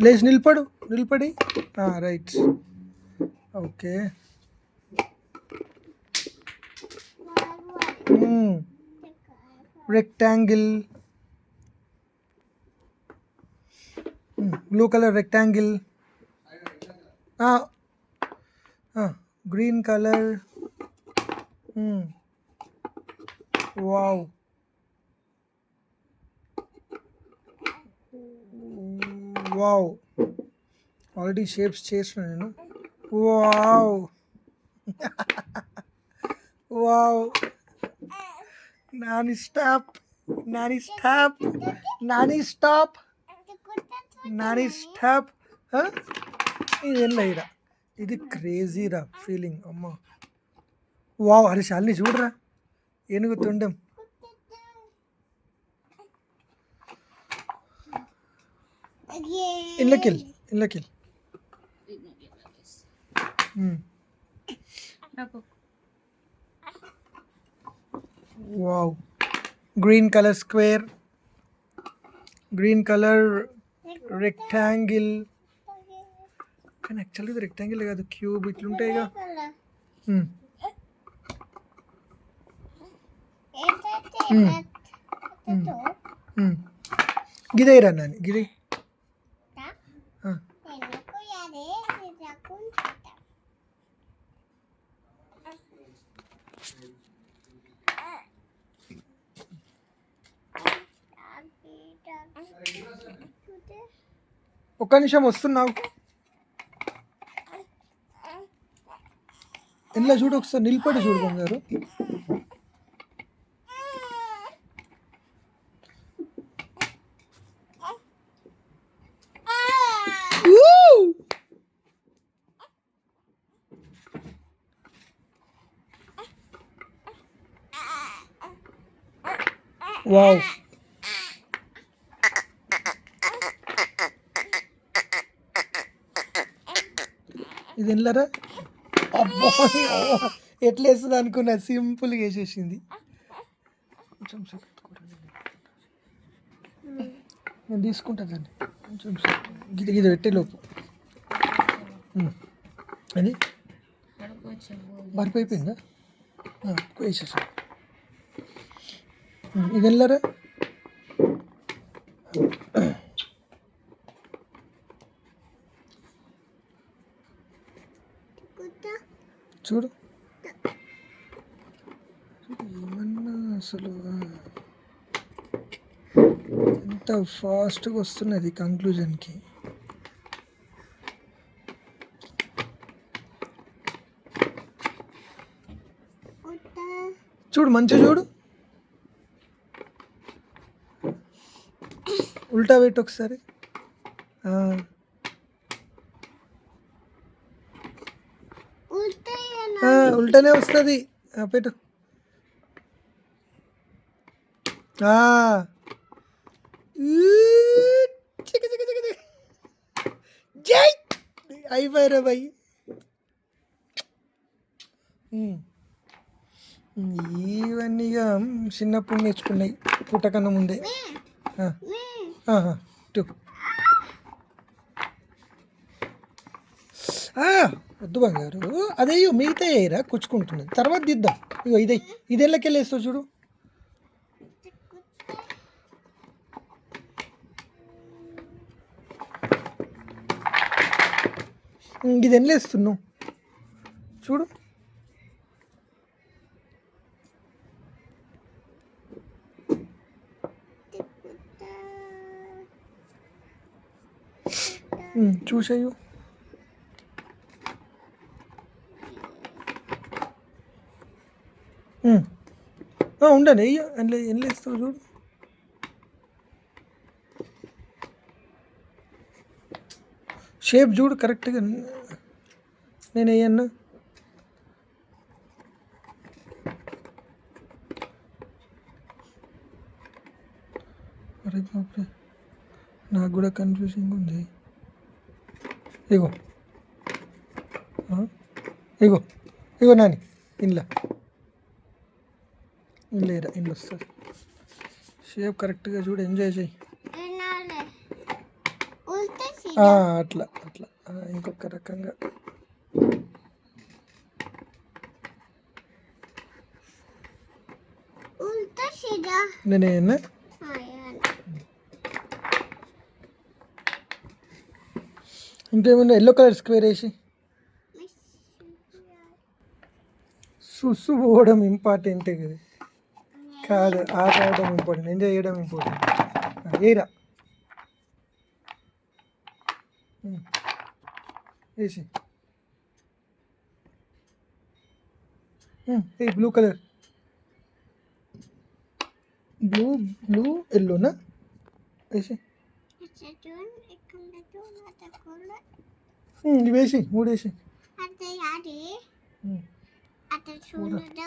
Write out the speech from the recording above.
లేచి నిలబడు నిలబడి. Right. Okay. Rectangle. Blue colour rectangle. Green colour. Wow. Wow. Already shapes చేసిన నేను. Wow wow Nani stop Nani stop Nani stop Nani stop ఇది లేరా ఇది క్రేజీరా ఫీలింగ్ అమ్మ. వావ్ అరే శాలిని చూడరా. ఏనుగు తొండం. ఇళ్ళకెళ్ళి ఇళ్ళకెళ్ళి wow green colour square green colour rectangle కానీ యాక్చువల్గా ఇది రెక్టాంగిల్ కాదు క్యూబ్ ఇట్లుంటాయిగా Hmm. Hmm. గిదేరా నాని గిది ఒక్క నిమిషం వస్తున్నావు. ఇంట్లో చూడు ఒకసారి నిలబడి చూడు బంగారు. వావ్ ఇది ఎల్లరా అబ్బో ఎట్లా వేస్తుంది అనుకున్నా సింపుల్గా వేసేసింది. నేను తీసుకుంటా దాన్ని. కొంచెం గిది గిది పెట్టే లోపు. అది? బర్ఫ్ అయిపోయిందా ఆ, వేసేసా ఉమ్, ఇది వెళ్ళారా? చూడు. ఏమన్నా అసలు ఎంత ఫాస్ట్గా వస్తున్నది కంక్లూజన్కి చూడు మంచిగా చూడు. ఉల్టా పెట్టు ఒకసారి. ఉల్టానే? వస్తుంది. పెట్టు. జై! అయిపోయారా బాయ్. ఇవన్నీ చిన్నప్పుడు నేర్చుకున్నాయి. పుట్టకన్నా ముందే. వద్దు బంగారు. అదే మిగతా ఏరా కుచ్చుకుంటున్నది. తర్వాత దిద్దాం. ఇగో ఇదే ఇది వేస్తావు చూడు. ఇది ఎన్నేస్తున్నావు చూడు. చూసేయు ఉండండి అయ్యో ఎన్లే ఎన్లేస్తావు చూడు షేప్ చూడు కరెక్ట్గా నేను వేయన్నా అరే నాకు కూడా కన్ఫ్యూజింగ్ ఉంది ఇగో. ఇగో. ఇగో నాని ఇండ్ల. లేరా ఇంట్లో వస్తుంది షేప్ కరెక్ట్గా చూడు ఎంజాయ్ చేయి అట్లా అట్లా. ఇంకొక రకంగా. నేనే ఇంకేముంది? ఎల్లో కలర్ స్క్వేర్ వేసి. సుసు పోవడం ఇంపార్టెంట్ కాదు. ఆట ఆడడం ఇంపార్టెంట్ ఎంజాయ్ చేయడం ఇంపార్టెంట్ ఏరా. వేసి. ఏ బ్లూ కలర్ బ్లూ బ్లూ ఎల్లోనా వేసి. ఇవి వేసి మూడు వేసి అంటే అది. అటు చూడండి